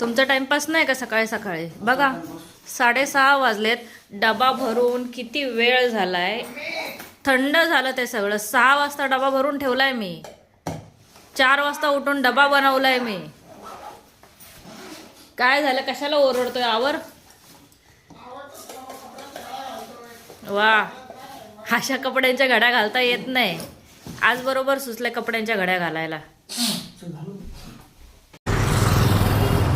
तुमचा टाइमपास नाही का सकाळी सकाळी? बघा साडेसहा वाजलेत. डबा भरून किती वेळ झालाय. थंड झालं ते सगळं. सहा वाजता डबा भरून ठेवलाय मी. चार वाजता उठून डबा बनवलाय मी. काय झालं? कशाला ओरडतोय? आवर. वा. अशा कपड्यांच्या घड्या घालता येत नाही. आज बरोबर सुचल्या कपड्यांच्या घड्या घालायला.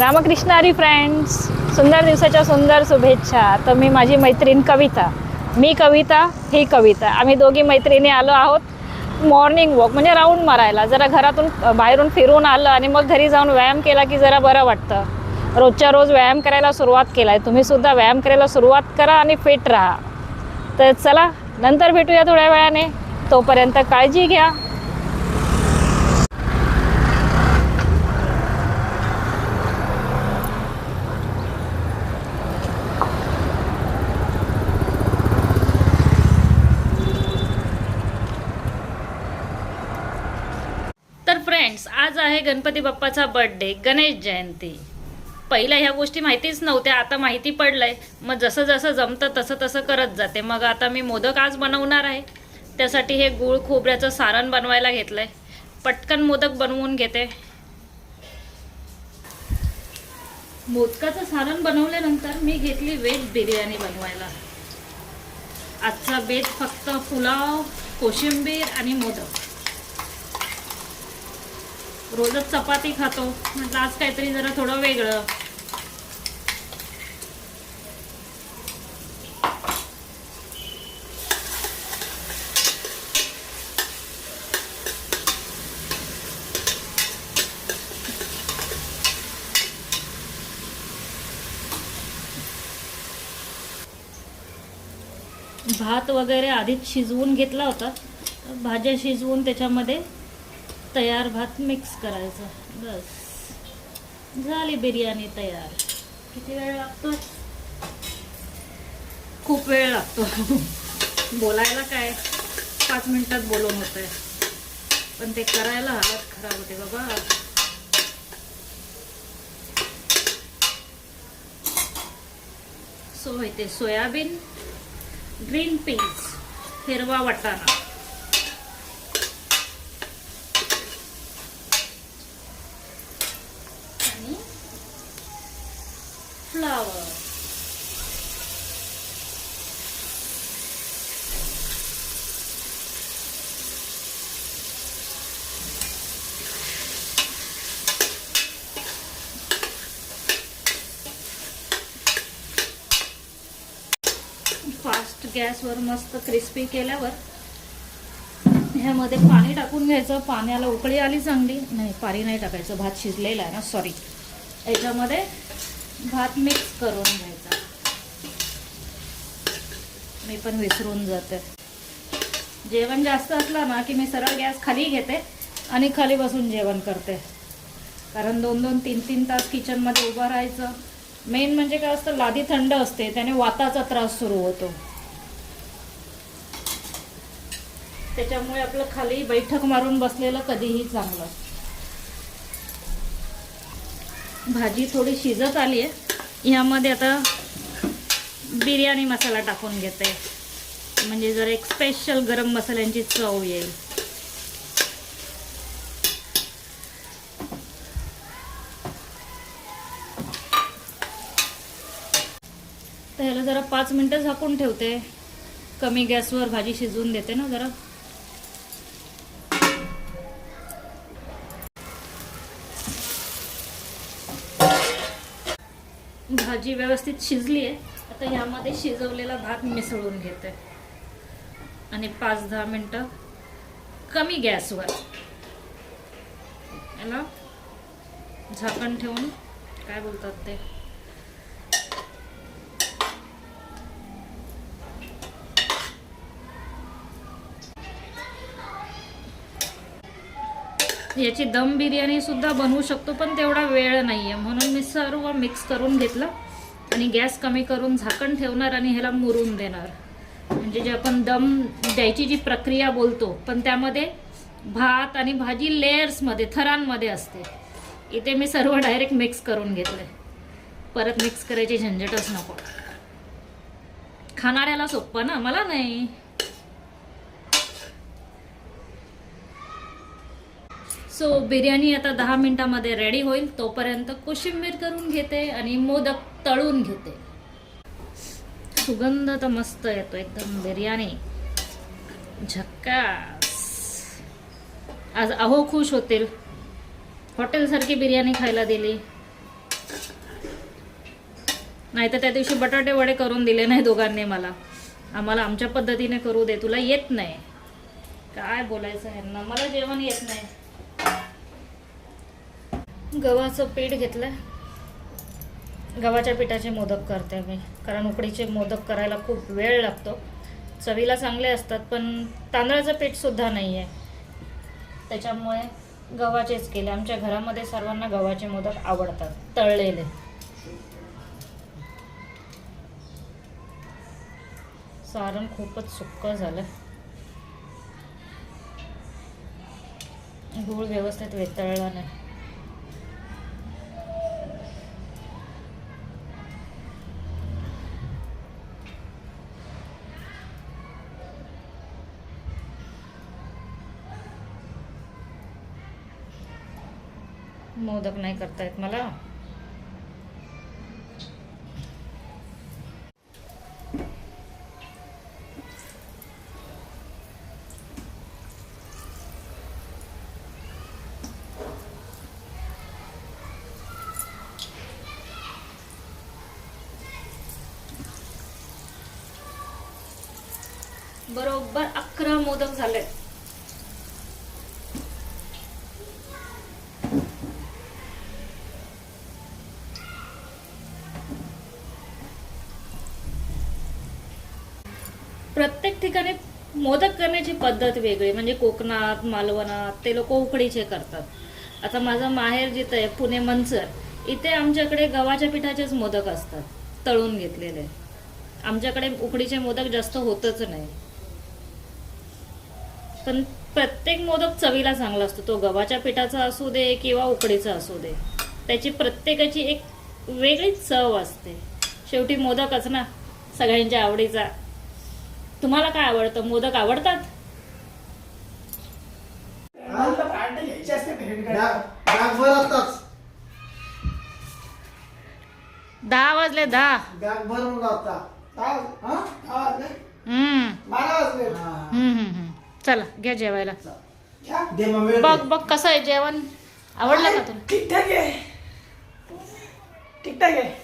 रामकृष्ण हरी फ्रेंड्स? सुंदर दिवसाच्या सुंदर शुभेच्छा. तर मी माझी मैत्रीण कविता. मी कविता ही कविता. आम्ही दोघी मैत्रिणी आलो आहोत. मॉर्निंग वॉक म्हणजे राऊंड मारायला. जरा घरातून बाहेरून फिरून आलं आणि मग घरी जाऊन व्यायाम केला की जरा बरं वाटतं. रोजच्या रोज व्यायाम करायला सुरुवात केला आहे तुम्हीसुद्धा व्यायाम करायला सुरुवात करा आणि फिट राहा. तर चला नंतर भेटूया थोड्या वेळाने. तोपर्यंत काळजी घ्या तर फ्रेंड्स आज आहे गणपती बाप्पाचा बर्थडे गणेश जयंती. पहिल्या ह्या गोष्टी माहितीच नव्हत्या आता माहिती पडलंय. मग जसं जसं जमतं तसं तसं करत जाते. मग आता मी मोदक आज बनवणार आहे. त्यासाठी हे गूळ खोबऱ्याचं सारण बनवायला घेतलंय. पटकन मोदक बनवून घेते. मोदकाचं सारण बनवल्यानंतर मी घेतली व्हेज बिर्याणी बनवायला. आजचा बेत फक्त पुलाव कोशिंबीर आणि मोदक. रोजच चपाती खातो. म्हटलं आज काहीतरी जरा थोडं वेगळं. भात वगैरे आधीच शिजवून घेतला होता. भाज्या शिजवून त्याच्यामध्ये तयार भात मिक्स करायचा. बस. झाली बिर्याणी तयार. किती वेळ लागतो? खूप वेळ लागतो. बोलायला काय? पाच मिनिटात बोलून आहे पण ते करायला हालत खराब होते बाबा. सो होते सोयाबीन ग्रीन पीस हिरवा वाटाणा. गॅसवर मस्त क्रिस्पी केल्यावर ह्यामध्ये पाणी टाकून घ्यायचं. पाण्याला उकळी आली चांगली. नाही पाणी नाही टाकायचं. भात शिजलेला आहे ना सॉरी याच्यामध्ये भात मिक्स करून घ्यायचा. मी पण विसरून जाते. जेवण जास्त असलं ना की मी सरळ गॅस खाली घेते आणि खाली बसून जेवण करते. कारण दोन दोन तीन तीन तास किचनमध्ये उभं राहायचं. मेन म्हणजे काय असतं लादी थंड असते त्याने वाताचा त्रास सुरू होतो. त्याच्यामुळे आपलं खाली बैठक मारून बसलेलं कधीही चांगलं. भाजी थोडी शिजत आली आहे. ह्यामध्ये आता बिर्याणी मसाला टाकून घेते. म्हणजे जर एक स्पेशल गरम मसाल्यांची चव येईल. तर ह्याला जरा पाच मिनटं झाकून ठेवते. कमी गॅसवर भाजी शिजवून देते ना जरा. भाजी व्यवस्थित शिजली आहे आता ह्यामध्ये शिजवलेला भात मिसळून घेते. आणि पाच दहा मिनटं कमी गॅसवर. याला झाकण ठेवून काय बोलतात ते? याची दम बिर्याणीसुद्धा बनवू शकतो पण तेवढा वेळ नाही आहे म्हणून मी सर्व मिक्स करून घेतलं आणि गॅस कमी करून झाकण ठेवणार आणि ह्याला मुरून देणार. म्हणजे जे आपण दम द्यायची जी प्रक्रिया बोलतो पण त्यामध्ये भात आणि भाजी लेयर्समध्ये थरांमध्ये असते. इथे मी सर्व डायरेक्ट मिक्स करून घेतलंय. परत मिक्स करायची झंझटच नको. खाणाऱ्याला सोपं ना? मला नाही. सो बिर्याणी आता दहा मिनिटामध्ये रेडी होईल. तोपर्यंत कोशिंबीर करून घेते आणि मोदक तळून घेते. सुगंध तर मस्त येतो एकदम बिर्याणी. झक्कास. आज अहो खुश होतील. हॉटेलसारखी बिर्याणी खायला दिली. नाही तर त्या दिवशी बटाटे वडे करून दिले नाही दोघांनी मला. आम्हाला आमच्या पद्धतीने करू दे. तुला येत नाही. काय बोलायचं यांना मला जेवण येत नाही. गव्हाचं पीठ घेतलं. गव्हाच्या पिठाचे मोदक करते मी. कारण उकडीचे मोदक करायला खूप वेळ लागतो. चवीला चांगले असतात पण तांदळाचं पीठसुद्धा नाही आहे त्याच्यामुळे गव्हाचेच केले. आमच्या घरामध्ये सर्वांना गव्हाचे मोदक आवडतात. तळलेले. सारण खूपच सुक्क झालं. गूळ व्यवस्थित वेतळला नाही. मोदक नाही करता येत मला. बरोबर अकरा मोदक झाले प्रत्येक ठिकाणी मोदक करण्याची पद्धत वेगळी म्हणजे कोकणात मालवणात ते लोक उकडीचे करतात. आता माझं माहेर जिथं आहे पुणे मंचर इथे आमच्याकडे गव्हाच्या पिठाचेच मोदक असतात तळून घेतलेले. आमच्याकडे उकडीचे मोदक जास्त होतच नाही. पण प्रत्येक मोदक चवीला चांगला असतो. तो गव्हाच्या पिठाचा असू दे किंवा उकडीचा असू दे त्याची प्रत्येकाची एक वेगळीच चव असते. शेवटी मोदकच ना सगळ्यांच्या आवडीचा. तुम्हाला काय आवडतं? मोदक आवडतात? दहा वाजले दहा. हम्म. चला घ्या जेवायला. बघ बघ कसं आहे जेवण. आवडलं का तुला? ठीकठाक आहे. ठीकठाक आहे.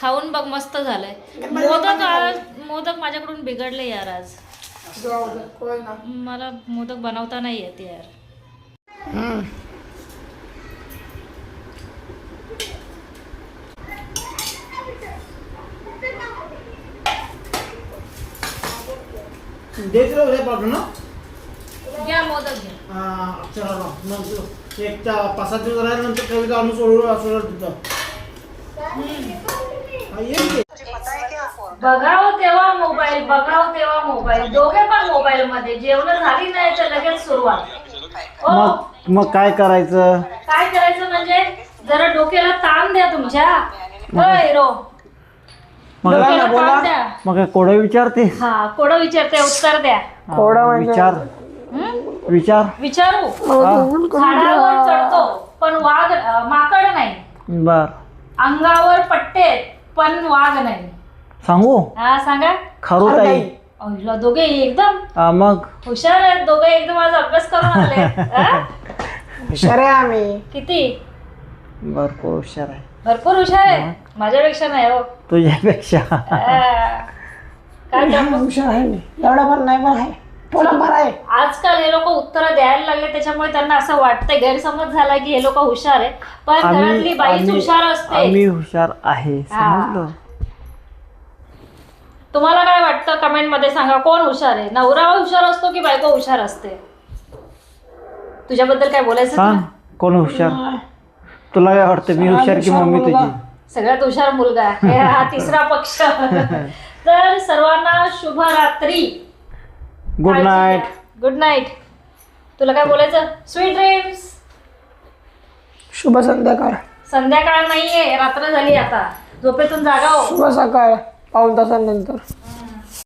खाऊन बघ मस्त झालंय. मोदक आज मोदक माझ्याकडून बिघडले यार आज. मला मोदक बनवता नाही येत यार. घ्या मोदक घ्या. चला मग. एक पाच सात दिवस राहिल्यानंतर कविता आणून सोडू सोडत तिथं. बघावं तेव्हा मोबाईल बघावं तेव्हा मोबाईल दोघे पण मोबाईल मध्ये. जेवण झाली नाही तर लगेच सुरुवात. हो. मग मग काय करायचं? काय करायचं म्हणजे जरा डोक्याला ताण द्या तुमच्या. होय मग डोक्याला बोला. ताण द्या. मग काय कोडं विचारते? हा कोण विचारते उत्तर द्या. हा, विचार. हं? विचार. विचारू? हा, झाडावर चढतो पण वाघ अं, माकड नाही. बर. अंगावर पट्टे. आहेत, पण वाघ नाही. सांगू? हा सांगा. खरुताई अहिला दोघे एकदम. हा, मग? हुशार आहेत दोघे एकदम आज अभ्यास करून आले. हा? हुशार आहे आम्ही. किती? भरपूर हुशार आहे. भरपूर हुशार आहे. माझ्यापेक्षा नाही हो. तुझ्यापेक्षा. काय? हुशार आहे मी. एवढा पण नाही पण आहे. आहे आजकाल हे लोक उत्तर द्यायला लागले त्याच्यामुळे त्यांना असं वाटतंय गैरसमज झाला की हे लोक हुशार आहे पण घरातली बाईच हुशार असते. आम्ही हुशार आहे हा. समजलं? तुम्हाला काय वाटतं कमेंटमध्ये सांगा कोण हुशार आहे? नवरा हुशार असतो की बायको हुशार असते? तुझ्याबद्दल काय बोलायचं सांग तुला? कोण हुशार? तुला काय वाटतं मी हुशार की मम्मी तुझी? सगळ्यात हुशार मुलगा आहे. हा तिसरा पक्ष. तर सर्वांना शुभ रात्री गुड नाईट गुड नाईट तुला काय बोलायचं? स्वीट ड्रीम्स शुभ संध्याकाळ. संध्याकाळ नाहीये. रात्र झाली आता. झोपेतून जागा हो. शुभ सकाळ. पाऊन तासानंतर.